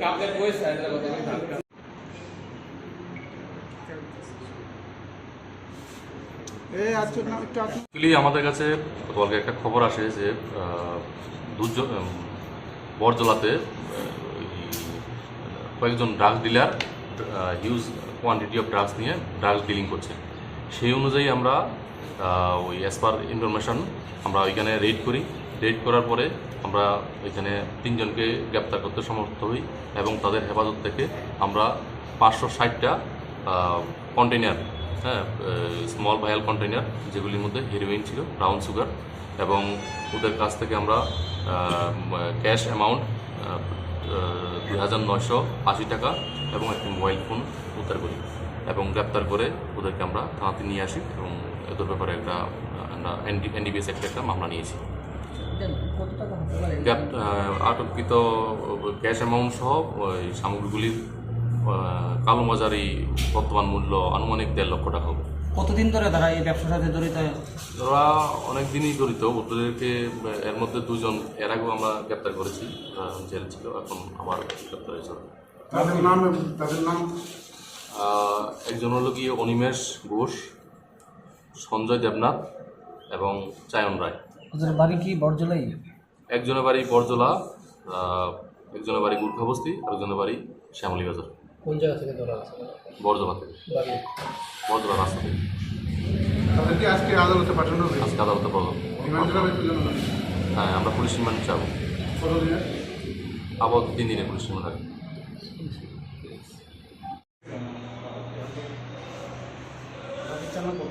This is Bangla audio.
কাপের কথা অ্যাকচুয়ালি আমাদের কাছে গতকালকে একটা খবর আসে যে আহ, দুর্যোগ বরজলাতে কয়েকজন drugs dealer huge quantity of drugs নিয়ে ড্রাগস ডিলিং করছে। সেই অনুযায়ী আমরা ওই অ্যাজ পার ইনফরমেশন আমরা ওইখানে রেড করি। রেড করার পরে আমরা ওইখানে তিনজনকে গ্রেপ্তার করতে সমর্থ হই এবং তাদের হেফাজত থেকে আমরা পাঁচশো ষাটটা কন্টেনার হ্যাঁ স্মল ভায়াল কন্টেনার যেগুলির মধ্যে হিরোইন ছিল ব্রাউন সুগার এবং ওদের কাছ থেকে আমরা ক্যাশ অ্যামাউন্ট দুই হাজার নয়শো আশি টাকা এবং একটি মোবাইল ফোন উদ্ধার করি এবং গ্রেপ্তার করে ওদেরকে আমরা থানাতে নিয়ে আসি এবং এদের ব্যাপারে একটা এনডিবিএস আমরা এনডি এনডিপিএস একটা একটা মামলা নিয়েছি। আটককৃত ক্যাশ অ্যামাউন্ট সহ ওই সামগ্রীগুলির আহ, কালোবাজারি বর্তমান মূল্য আনুমানিক দেড় লক্ষ টাকা হবে। কতদিন ধরে তারা এই ব্যবসার সাথে জড়িত? ওরা অনেক দিনই জড়িত। ওদেরকে এর মধ্যে দুজন এর আগেও আমরা গ্রেপ্তার করেছি। জেল ছিল এখন আবার গ্রেপ্তার হয়েছে। তাদের নাম তাদের নাম? একজন হলো গিয়ে অনিমেষ ঘোষ সঞ্জয় দেবনাথ এবং চায়ন রায়। ওদের বাড়ি কি বরজলাই? একজনের বাড়ি বরজলা একজনের বাড়ি গুর্খাবস্তি আর একজনের বাড়ি শ্যামলী বাজার কোন জায়গা থেকে ধরা আছে? বরজলা থেকে। বাড়ি। বরজলা রাস্তা থেকে। তাদেরকে আজকে আদালতে পাঠানো হয়েছে। আজকে আদালতে জন্য হ্যাঁ আমরা পুলিশ রিমান্ড চাবো। আবার তিন দিনে পুলিশ রিমান্ড হবে। চালানো